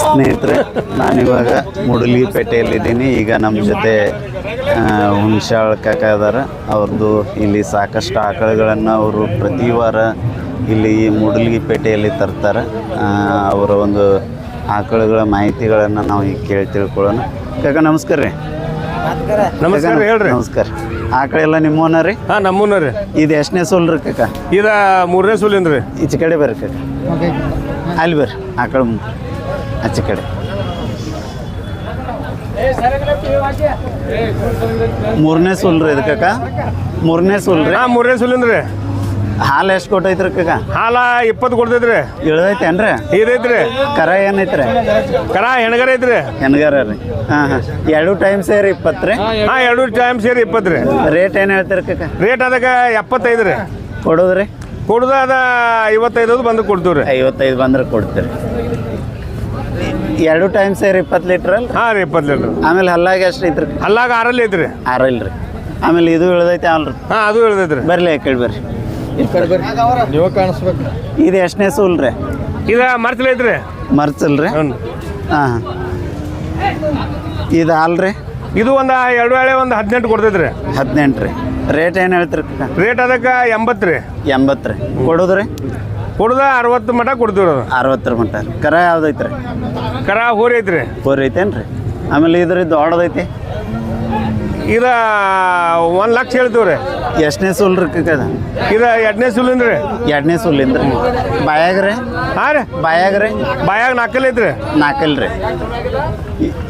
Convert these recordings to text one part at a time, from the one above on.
ಸ್ನೇಹಿತರೆ, ನಾನಿವಾಗ ಮುಡಲಿಪೇಟೆಯಲ್ಲಿದ್ದೀನಿ ಈಗ ನಮ್ಮ ಜೊತೆ ಹುಣಸಾಳ್ ಕಾಕ ಇದಾರೆ. ಅವ್ರದ್ದು ಇಲ್ಲಿ ಸಾಕಷ್ಟು ಆಕಳುಗಳನ್ನು ಅವರು ಪ್ರತಿ ವಾರ ಇಲ್ಲಿ ಈ ಮೂಡಲ್ಗಿಪೇಟೆಯಲ್ಲಿ ತರ್ತಾರೆ. ಅವರ ಒಂದು ಆಕಳುಗಳ ಮಾಹಿತಿಗಳನ್ನು ನಾವು ಈಗ ಕೇಳಿ ತಿಳ್ಕೊಳ್ಳೋಣ. ಕಾಕ, ನಮಸ್ಕಾರ ರೀ. ನಮಸ್ಕಾರ. ಹೇಳ್ರಿ. ನಮಸ್ಕಾರ. ಆಕಳೆಲ್ಲ ನಿಮ್ಮವನ ರೀ? ಹಾ ನಮ್ಮೂನ ರೀ. ಇದು ಎಷ್ಟನೇ ಸೋಲ್ ರೀ ಕಾಕ? ಇದ ಮೂರನೇ ಸುಲಿಂದ ರೀ. ಈಚೆ ಕಡೆ ಬರ್ರಿ ಕಾಕ. ಅಲ್ಲಿ ಬರ್ರಿ ಆಕಳ ಮುಂದೆ. ಆಚೆ ಕಡೆ. ಮೂರನೇ ಸೋಲ್ ರೀ ಇದು ಕಾಕ. ಮೂರನೇ ಸೋಲ್ ರೀ. ಹಾ ಮೂರನೇ ಸುಲಿಂದ ರೀ. ಹಾಲು ಎಷ್ಟು ಕೊಟ್ಟೈತ್ರಿ ಕಗ ಹಾಲ ಇಪ್ಪತ್ತು ಕೊಡ್ತೈತ್ರಿ. ಇಳ್ದೈತೇನ್ರಿ? ಇದೈತ್ರಿ ಕರ ಏನೈತ್ರಿ? ಕರ ಹೆಣಗರ ಐತ್ರಿ. ಹೆಣಗರ ರೀ. ಹಾಂ ಹಾಂ. ಎರಡು ಟೈಮ್ ಸೇರಿ ಇಪ್ಪತ್ತು ರೀ? ಹಾ ಎರಡು ಟೈಮ್ ಸೇರಿ ಇಪ್ಪತ್ತು ರೀ. ರೇಟ್ ಏನು ಹೇಳ್ತೀರಿ ಕಕ ರೇಟ್ ಅದಕ್ಕೆ ಎಪ್ಪತ್ತೈದು ರೀ. ಕೊಡೋದ್ರಿ? ಕೊಡುದ ಅದ ಐವತ್ತೈದು ಬಂದು ಕೊಡ್ತೀವಿ ರೀ. ಐವತ್ತೈದು ಬಂದ್ರೆ ಕೊಡ್ತೀರಿ. ಎರಡು ಟೈಮ್ ಸೇರಿ ಇಪ್ಪತ್ತು ಲೀಟ್ರ್ ಅಲ್ಲ ಹಾ ರೀ ಇಪ್ಪತ್ತು ಲೀಟ್ರ್. ಆಮೇಲೆ ಹಲ್ಲಾಗ ಎಷ್ಟು ಐತ್ರಿ ಹಲ್ಲಾಗ ಆರಲ್ಲಿ ಐತ್ರಿ. ಆರಲ್ಲ ರೀ ಆಮೇಲೆ ಇದು ಇಳ್ದೈತೆ ಅಲ್ರಿ. ಹಾ ಅದು ಇಳ್ದೈತ್ರಿ. ಬರ್ಲಿ ಆ ಕಡೆ ಬರ್ರಿ ನೀವು ಕಾಣಿಸ್ಬೇಕು. ಇದು ಎಷ್ಟನೇ ಸೂಲ್ ರೀ? ಇದ ಮರ್ಚಲ್ ಐತ್ರಿ. ಮರ್ಚಲ್ ರೀ? ಹ್ಞೂ ಹಾಂ. ಹಾಂ ಇದು ಹಾಲ್ ರೀ? ಇದು ಒಂದು ಎರಡು ವೇಳೆ ಒಂದು ಹದಿನೆಂಟು ಕೊಡ್ತೈತ್ರಿ. ಹದಿನೆಂಟು ರೀ. ರೇಟ್ ಏನು ಹೇಳ್ತೀರಿ ರೇಟ್ ಅದಕ್ಕೆ ಎಂಬತ್ತು ರೀ. ಎಂಬತ್ತು ರೀ. ಕೊಡುದ್ರಿ ಕೊಡುದ ಅರವತ್ತು ಮಟ ಕೊಡ್ತೀವಿ ಅದು. ಅರವತ್ತರ ಮಟ್ಟ ರೀ ಕರ ಯಾವ್ದೈತ್ರಿ ಕರ ಹೋರಿ ಐತ್ರಿ. ಹೋರಿ ಐತೇನ್ರಿ ರೀ? ಆಮೇಲೆ ಇದ್ರ ದೊಡ್ಡದೈತಿ ಇದ ಒಂದು ಲಕ್ಷ ಹೇಳ್ತೀವಿ ರೀ ಎಷ್ಟನೇ ಸೂಲ್ ರೀ ಇದು? ಎರಡನೇ ಸುಲಿಂದ ರೀ? ಎರಡನೇ ಸೂಲಿಂದ ರೀ. ಬಾಯಾಗ ರೀ? ಹಾಂ ರೀ. ಬಾಯಾಗ ರೀ? ಬಾಯಾಗ ನಾಲ್ಕಲ್ ಐತ್ರಿ. ನಾಲ್ಕಲ್ ರೀ.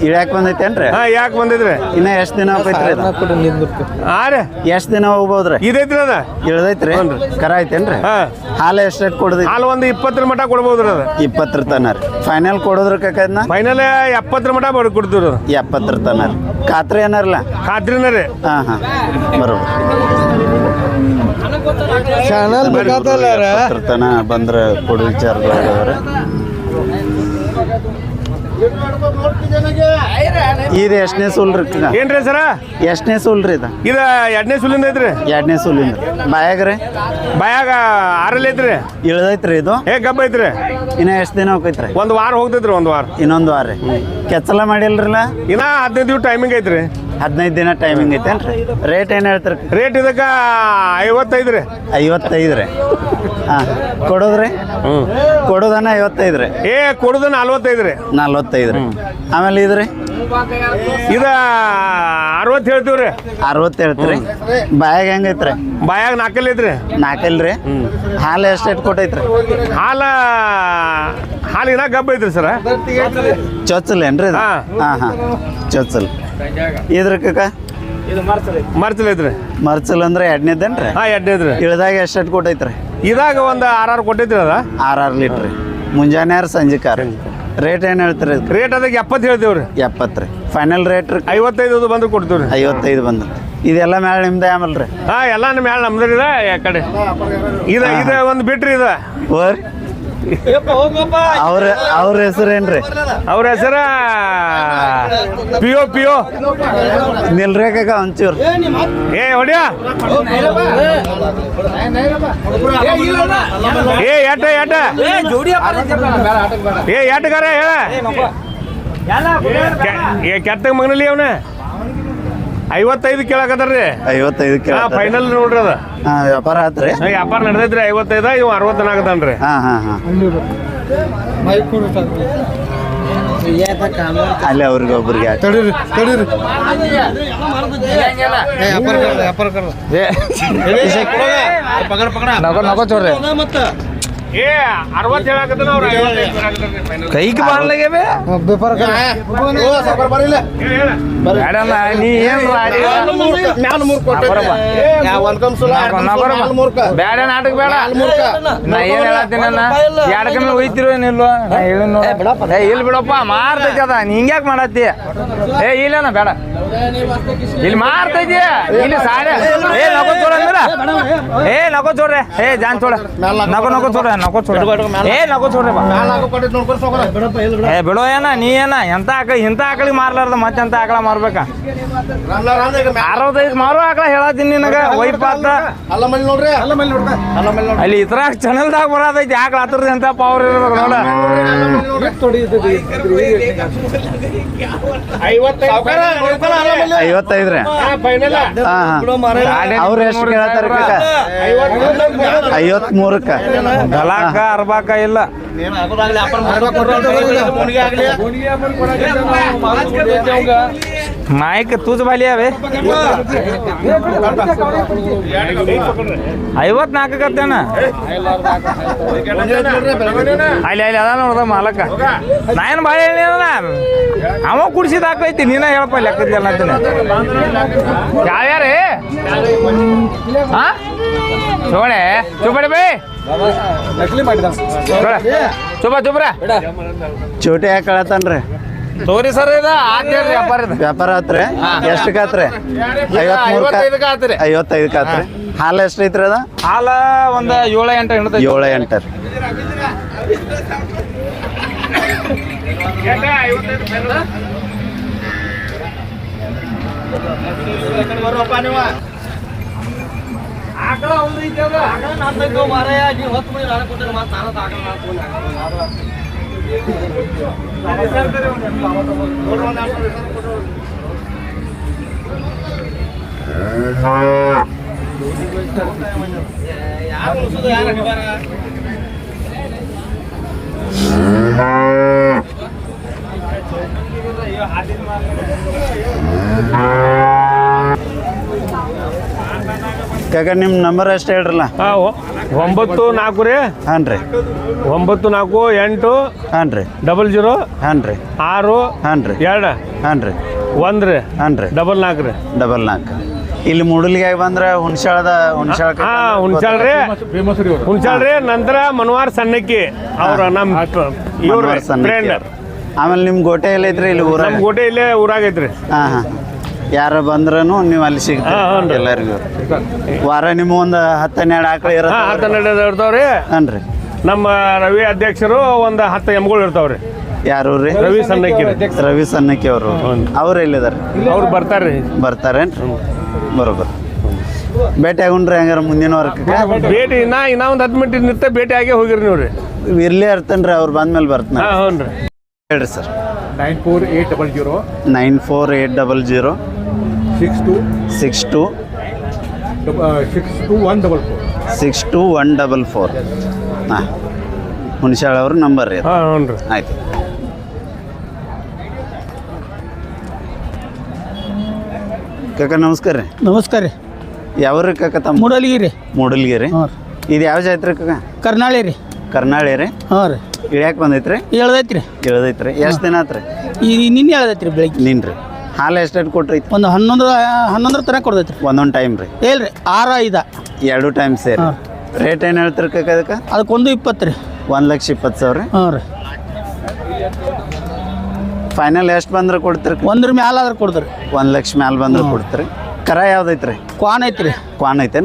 ಇಳ್ಯಾಕೆ ಬಂದೈತೇನು ರೀ ಹಾಂ ಯಾಕೆ ಬಂದಿದ್ರಿ? ಇನ್ನ ಎಷ್ಟು ದಿನ ಹೋಗೈತ್ರಿ ಹಾಂ ರೀ. ಎಷ್ಟು ದಿನ ಹೋಗ್ಬೋದ್ರಿ? ಇದೈತ್ರಿ ಅದ. ಇಳ್ದೈತ್ರಿ? ಕರ ಐತೇನ್ರಿ? ಹಾಂ. ಹಾಲು ಎಷ್ಟು ಕೊಡದೈತಿ ಹಾಲು ಒಂದು ಇಪ್ಪತ್ತರ ಮಟ ಕೊಡ್ಬೋದ್ರಿ ಅದು. ಇಪ್ಪತ್ತರ ತನ ರೀ. ಫೈನಲ್ ಕೊಡೋದ್ರ ಕಾಕ ಇದನ್ನ? ಫೈನಲ್ ಎಪ್ಪತ್ತರ ಮಟ ಬಡ ಕೊಡ್ತೀವಿ ರೀ ಅದು ಎಪ್ಪತ್ತರ ತನ ರೀ. ಖಾತ್ರಿ ಏನಾರಲ್ಲ? ಖಾತ್ರಿನ ರೀ. ಹಾಂ ಹಾಂ. ಚಾನಲ್ ಬೇಕಾದಲ್ಲ ಎಪ್ಪತ್ತರ ತನ ಬಂದ್ರೆ ಕೊಡು ವಿಚಾರದೊಳಗವ್ರೆ ಇದು ಎಷ್ಟನೇ ಸೂಲ್ ರೀ ಕಾಕ? ಏನ್ರಿ ಸರ? ಎಷ್ಟನೇ ಸುಲ್ರಿ ಇದು? ಇದು ಎರಡನೇ ಸುಲಿಂದ ಐತ್ರಿ. ಎರಡನೇ ಸೂಲಿಂದ. ಬಾಯಾಗ ರೀ? ಬಾಯಾಗ ಆರಲ್ಲಿ ಐತ್ರಿ. ಇಳ್ದೈತ್ರಿ ಇದು? ಏ ಗಬ್ಬ ಐತ್ರಿ. ಇನ್ನ ಎಷ್ಟು ದಿನ ಹೋಗೈತ್ರಿ? ಒಂದು ವಾರ ಹೋಗ್ತೈತ್ರಿ ಒಂದು ವಾರ. ಇನ್ನೊಂದು ವಾರ ರೀ. ಕೆಚ್ಚಲ ಮಾಡಿಲ್ರಲ್ಲ? ಇನ್ನ ಹದಿನೈದು ಟೈಮಿಂಗ್ ಐತ್ರಿ. ಹದಿನೈದು ದಿನ ಟೈಮಿಂಗ್ ಐತೇನ್ರಿ ರೇಟ್ ಏನು ಹೇಳ್ತಾರೆ? ರೇಟ್ ಇದಕ್ಕೆ ಐವತ್ತೈದು ರೀ. ಐವತ್ತೈದು ರೀ. ಹಾಂ ಕೊಡೋದ್ರಿ ಹ್ಞೂ ಕೊಡೋದನ್ನ ಐವತ್ತೈದು ರೀ. ಏ ಕೊಡುದು ನಲ್ವತ್ತೈದು ರೀ. ನಲ್ವತ್ತೈದು ರೀ. ಆಮೇಲೆ ಇದು ರೀ? ಇದ ಅರವತ್ತು ಹೇಳ್ತೀವಿ ರೀ ಅರವತ್ತು ಹೇಳ್ತೀರಿ? ಬಾಯಾಗ ಹೆಂಗೈತ್ರಿ ಬಾಯಾಗ ನಾಲ್ಕಲ್ಲಿ ಐತ್ರಿ. ನಾಲ್ಕಲ್ ರೀ ಹಾಲು ಎಷ್ಟು ಎಷ್ಟು ಕೊಟ್ಟೈತ್ರಿ ಹಾಲ ಹಾಲಿನ ಗಬ್ಬ ಐತ್ರಿ ಸರ. ಚೊಚ್ಚಲ್ ಏನ್ರಿ ಇದು? ಹಾ. ಹಾಂ ಹಾಂ. ಚೊಚ್ಚಲ್. ಇದ್ರ ಕಕ್ಕ ಮರ್ಚಲ್ ಐತ್ರಿ. ಮರ್ಚಲ್ ಅಂದ್ರೆ ಎರಡನೇದೇನ್ರಿ ಹಾ ಎರಡನೇದ್ರಿ ಇಳದಾಗ ಎಷ್ಟು ಎಷ್ಟು ಕೊಟ್ಟೈತ್ರಿ ಇದಾಗ ಒಂದು ಆರ್ ಕೊಟ್ಟೈತ್ರಿ ಅದ. ಆರ್ ಆರ್ ಲೀಟ್ರಿ. ಮುಂಜಾನೆ ಆರು ಸಂಜೆ ಆರು ರೇಟ್ ಏನು ಹೇಳ್ತಾರೆ ಇದಕ್ಕೆ? ರೇಟ್ ಅದಕ್ಕೆ ಎಪ್ಪತ್ತು ಹೇಳ್ತೀವಿ ರೀ ಎಪ್ಪತ್ತು ರೀ. ಫೈನಲ್ ರೇಟ್ ರೀ. ಐವತ್ತೈದು ಬಂದು ಕೊಡ್ತೀವಿ ರೀ. ಐವತ್ತೈದು ಬಂದು. ಇದೆಲ್ಲ ಮೇಲೆ ನಿಮ್ದೇ ಆಮೇಲೆ ರೀ. ಹಾಂ ಎಲ್ಲ ನಿಮ್ಮ ಮ್ಯಾಲ ನಮ್ದು ಇದೆ ಯಾ ಕಡೆ ಇದು ಇದು ಒಂದು ಬಿಟ್ರಿ ಇದೆ. ಓರ್ ಅವ್ರ ಅವ್ರ ಹೆಸರು ಏನ್ರಿ? ಅವ್ರ ಹೆಸರ ಪಿಯೋ ಪಿಯೋ. ನಿಲ್ರೇಕಾಗ ಒಂಚೂರು. ಏ ಹೊಡಿಯ. ಏ ಎಟ ಎಟ ಏ ಎಟ್ಟಗಾರ ಹೇಳ. ಕೆ- ಏ ಕೆಟ್ಟ ಮಗನಲ್ಲಿ ಅವನ? ಐವತ್ತೈದು ಕೇಳಕತ್ತಾರ್ರಿ ಐವತ್ತೈದು ಫೈನಲ್ ನೋಡ್ರಿ ಅದ. ಹಾಂ ವ್ಯಾಪಾರ ಆತ್ರಿ ವ್ಯಾಪಾರ ನಡೆದೈತ್ರಿ ಐವತ್ತೈದ ಇವ್ ಅರವತ್ತನಾಗತ್ತಾನ್ರಿ ಹಾಂ ಹಾಂ ಹಾಂ. ಮೈಕ್ ಅಲ್ಲಿ ಅವ್ರಿಗೆ ಒಬ್ರಿಗೆ ಹಾಕಿ. ತಡೀರಿ ತಡೀರಿ. ವ್ಯಾಪಾರ ವ್ಯಾಪಾರ ನಗೋ ನಗೋ ಚೋರ್ರೆ ಕೈಗೆ. ಬೇಡಲ್ಲ ನೀ ಬೇಡ ನಾಟಕ ಬೇಡ. ನಾ ಏನ್ ಹೇಳತ್ತೀನಲ್ಲ ಕಮ್ಮಿ ಒಯ್ತಿರೋ ಏನಿಲ್ವ ನಾ ಹೇಳಿ ಇಲ್ಲಿ ಬಿಡಪ್ಪ ಮಾರ್ತೈತಿ ಅದ. ನೀ ಹಿಂಗ್ಯಾಕ್ ಮಾಡತ್ತಿ? ಏ ಇಲ್ಲನ ಬೇಡ. ಇಲ್ಲಿ ಮಾರ್ತೈತಿ. ಇಲ್ಲಿ ಸಾಡೆ ಏ ನಗೋ ಚೋಡ ಏ ನಗೋ ಚೋಡ್ರೆ ಏ ಜಾನ್ ಚೋಡ ನಗೋ ನಗೋ ಚೋಡ ಚೋಡ ಏ ಏ ಬಿಡೋ ಏನ ನೀ ಏನ ಎಂತ ಆಕಳ ಇಂತ ಆಕಳಿ ಮಾರ್ಲಾರ್ದ ಮತ್ತೆ ಎಂತ ಆಕಳ ಮಾರ್ಬೇಕ? ಅರವತ್ತೈದು ಮಾರು ಆಕಳ ಹೇಳತ್ತೀನಿ ನಿನಗ ವೈಪಾತ ಅಲ್ಲ ಇತರ ಚಾನಲ್ದಾಗ ಬರೋದೈತಿ ಆಕಳ ಹತ್ರದ ಎಂತ ಪವರ್ ಇರ್ಬೇಕು ನೋಡ. ಅವ್ರ ಎಷ್ಟು ಐವತ್ಮೂರಕ್ಕೆ. ಗಲಾಕ ಅರ್ಬಾಕ ಇಲ್ಲ. ಮಾಯಕ್ ತೂಜ ಬಾಲಿ ಅವೆ ಐವತ್ನಾಲ್ಕು ಕತ್ತೇನ ಅಲ್ಲಿ ಅಲ್ಲಿ ಅದ ನೋಡ್ದ ಮಾಲಕ. ನಾ ಏನು ಭಾಳ ಹೇಳಿ ಅವ ಕುಡಿಸಿದ ಹಾಕೈತಿ ನೀನ ಹೇಳಪ್ಪ ಲೆಕ್ಕದಿಲ್ಲ ಅಂತೀನಿ. ಯಾವ್ಯಾರೇ? ಹಾ? ಚೋಳೆ ಚುಬಡಿ ಬೈ. ನಕಲಿ ಮಾಡಿದ ಚುಬ ಚುಬ್ರ ಚೋಟಿ ಯಾಕೆ ಕಳತನ್ರಿ ತೋರಿ ಸರ್ ಇದು ವ್ಯಾಪಾರ ಇದು. ವ್ಯಾಪಾರ ಆತ್ರಿ? ಎಷ್ಟು ಕಾತ್ರಿ ಐವತ್ತೈದು ಕಾತ್ರಿ ಐವತ್ತೈದು ಕಾತ್ರಿ ಹಾಲು ಎಷ್ಟು ಐತ್ರಿ ಅದ? ಹಾಲ ಒಂದು ಏಳ ಎಂಟು ಏಳ ಏಳು ಎಂಟು ರೀ. Aku sudah ada kabar. ಕಾಕ ನಿಮ್ಮ ನಂಬರ್ ಅಷ್ಟು ಹೇಳ್ರಲ್ಲ? ಹಾ, ಒ- ಒಂಬತ್ತು ನಾಲ್ಕು ರೀ. ಹಾಂ ರೀ. ಒಂಬತ್ತು ನಾಲ್ಕು ಎಂಟು ಹಾಂ ರೀ. ಡಬಲ್ ಜೀರೋ ಹಾಂ ರೀ. ಆರು ಹಾಂ ರೀ. ಎರಡು. ಹಾಂ ರೀ. ಒಂದು ರೀ. ಹಾಂ ರೀ. ಡಬಲ್ ನಾಲ್ಕು ರೀ. ಡಬಲ್ ನಾಲ್ಕು. ಇಲ್ಲಿ ಮೂಡಲ್ಗೆ ಬಂದ್ರೆ ಹುಣ್ಸಾಳದ ಹುಣ್ಸಾಳ ಹಾ ಹುಣ್ಸಾಳ್ ರೀ. ಹುಣ್ಸಾಳ್ ರೀ ನಂತರ ಮನವಾರ್ ಸಣ್ಣಕ್ಕಿ ಅವ್ರ ನಮ್ಮ ಇವ್ರ ಫ್ರೆಂಡ್ ಆಮೇಲೆ ನಿಮ್ಮ ಗೋಟೆ ಎಲ್ಲ ಐತ್ರಿ ಇಲ್ಲಿ ಊರಾಗ? ನಮ್ಮ ಗೋಟೆ ಇಲ್ಲೇ ಊರಾಗ ಐತ್ರಿ ಹಾಂ ಹಾಂ. ಯಾರು ಬಂದ್ರೂ ನೀವು ಅಲ್ಲಿ ಹಾ, ಸಿಗ್ತೀರಿ ಹ್ಞೂ ರೀ. ಎಲ್ಲರಿಗೂ. ವಾರ ನಿಮ್ಮ ಒಂದು ಹತ್ತು ಹನ್ನೆರಡು ಆಕಳು ಇರುತ್ತೆ ಹತ್ತು ಹನ್ನೆರಡು ಇರ್ತಾವ್ರಿ. ಹಾಂ ರೀ. ನಮ್ಮ ರವಿ ಅಧ್ಯಕ್ಷರು ಒಂದು ಹತ್ತು ಎಮ್ಗಳು ಇರ್ತಾವ್ರಿ. ಯಾರು ರೀ? ರವಿ ಸನ್ನಕ್ಕಿ ರವಿ ಸನ್ನಕ್ಕಿ ಅವರು. ಅವ್ರು ಎಲ್ಲಿದ್ದಾರೆ? ಅವ್ರು ಬರ್ತಾರ್ರಿ. ಬರ್ತಾರೇನ್ರಿ ಬರೋಬರ್ ಭೇಟಿ ಆಗುಣ್ರಿ ಹಂಗಾರ ಮುಂದಿನ ವರ್ಗಕ್ಕೆ ಭೇಟಿ ನಾ ಇನ್ನ ಒಂದು ಹತ್ತು ಮಿನಿಟ್ ನಿಂತ ಭೇಟಿ ಆಗೇ ಹೋಗಿರಿ ನೀವು ರೀ. ಇರ್ಲಿ ಇರ್ತೇನ್ರಿ ಅವ್ರು ಬಂದ್ಮೇಲೆ ಬರ್ತಾನೆ ಹಾ ಹ್ಞೂ ರೀ. ಹೇಳ್ರಿ sir. Nine four eight double zero. Nine four eight double zero. Six two six two six two one double four. Six two one double four. ಹಾಂ. ಹುಣಸಾಳ ಅವ್ರ ನಂಬರ್ ರೀ ಹಾಂ ಹ್ಞೂ ರೀ ಆಯ್ತು. ಕಾಕ ನಮಸ್ಕಾರ ರೀ. ನಮಸ್ಕಾರ ರೀ. ಯಾವ್ರಿ ಕಾಕ ತಮ್ಮ? ಮೂಡಲ್ಗಿರಿ ಮೂಡಲ್ಗಿರಿ ಹಾಂ ರೀ. ಇದು ಯಾವ ಜಾತ್ರೆ ಕಾಕ? ಕರ್ನಾಳಿ ರೀ. ಕರ್ನಾಳಿ ರೀ. ಹಾಂ ರೀ. ಇಳ್ಯಾಕೆ ಬಂದೈತ್ರಿ? ಎಳ್ದೈತ್ರಿ ರೀ ಎಷ್ಟು ದಿನ ಆತ್ರಿ? ಈ ನಿನ್ನೆ ಹೇಳ್ದೈತ್ರಿ ರೀ ಬೆಳಿಗ್ಗೆ. ನೀನು ರೀ ಹಾಲು ಎಸ್ಟೇಟ್ ಕೊಟ್ರಿ? ಒಂದು ಹನ್ನೊಂದು ಹನ್ನೊಂದರ ತನಕ ಕೊಡ್ತೈತಿ. ಒಂದೊಂದು ಟೈಮ್ ರೀ. ಏಲ್ರಿ ಆರ ಐದ. ಎರಡು ಟೈಮ್ ಸೇರಿ. ರೇಟ್ ಏನು ಹೇಳ್ತೀರಿ ಕಾಕ ಅದಕ್ಕೆ? ಅದಕ್ಕೊಂದು ಇಪ್ಪತ್ತು ರೀ. ಒಂದು ಲಕ್ಷ ಇಪ್ಪತ್ತು ಸಾವಿರ? ರೀ ಹಾಂ ರೀ. ಫೈನಲ್ ಎಷ್ಟು ಬಂದ್ರೆ ಕೊಡ್ತೀರಿ ಒಂದ್ರ ಮ್ಯಾಲ ಆದ್ರೆ ಕೊಡ್ತೀರಿ ಒಂದು ಲಕ್ಷ ಮ್ಯಾಲ ಬಂದ್ರೆ ಕೊಡ್ತೀರಿ. ಕರ ಯಾವ್ದೈತ್ರಿ? ಕ್ವಾನ್ ಐತಿ ರೀ ಕ್ವಾನ್ ಐತೆ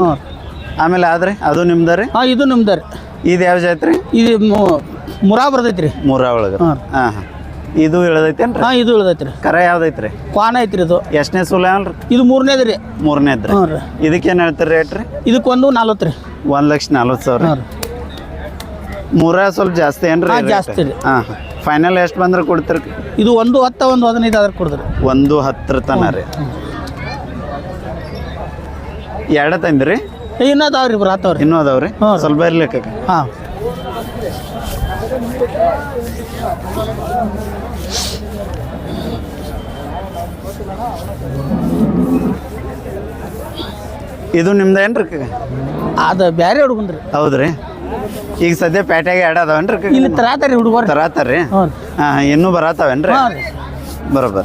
ಆಮೇಲೆ ಆದ್ರೆ ಅದು ನಿಮ್ದ ರೀ? ಹಾಂ ಇದು ನಿಮ್ದು ರೀ. ಇದು ಯಾವ ಐತ್ರಿ ಇದು ಮುರಾ ಬರ್ತೈತ್ರಿ. ರೀ ಒಳಗ. ಹಾಂ ಹಾಂ. ಇದು ಇಳದೈತೇನ್ರಿ? ಹಾಂ ಇದು ಇಳ್ದೈತ್ರಿ. ಕರ ಯಾವ್ದೈತ್ರಿ? ಕ್ವಾನ್ ಐತ್ರಿ ಇದು. ಎಷ್ಟನೇ ಸುಲ ಅಲ್ರಿ? ಇದು ಮೂರನೇದು ರೀ. ಮೂರನೇದ್ರಿ ರೀ. ಇದಕ್ಕೇನು ಹೇಳ್ತೀರಿ ರೇಟ್ ರೀ? ಇದಕ್ಕೊಂದು ನಲ್ವತ್ತು ರೀ. ಒಂದು ಲಕ್ಷ ನಲ್ವತ್ತು ಸಾವಿರ ಹಾಂ ರೀ. ಮೂರ ಸ್ವಲ್ಪ ಜಾಸ್ತಿ ಏನ್ರಿ ಹಾಂ, ಜಾಸ್ತಿ ರೀ. ಹಾಂ ಫೈನಲ್ ಎಷ್ಟು ಬಂದ್ರೆ ಕೊಡ್ತೀರಿ? ಇದು ಒಂದು ಹತ್ತು ಒಂದು ಹದಿನೈದು ಆದ್ರೆ ಕೊಡ್ತಾರೆ. ಒಂದು ಹತ್ತರ ತನ ರೀ. ಎರಡ ತಂದ್ರಿ? ಇನ್ನೂ ಅದಾವ್ರಿ ಬರತ್ತವ್ರಿ ಇನ್ನೂ ಅದಾವ್ರಿ. ಸ್ವಲ್ಪ ಇರ್ಲಿಕ್ಕ ಹಾಂ. ಇದು ನಿಮ್ದೇನ್ರಿ ಏನ್ರಿ ಅದು ಬೇರೆ ಹುಡುಗನ್ರಿ ಹೌದ್ರಿ. ಈಗ ಸದ್ಯ ಪೇಟೆಗೆ ಎರಡು ಅದಾವೇನ್ರಿ? ಇಲ್ಲಿ ತರಾತಾರಿ ಹುಡುಗರು. ತರಾತಾರ್ರಿ ಹಾಂ ಇನ್ನೂ ಬರಾತಾವೇನ್ರಿ? ಬರೋಬ್ಬರ.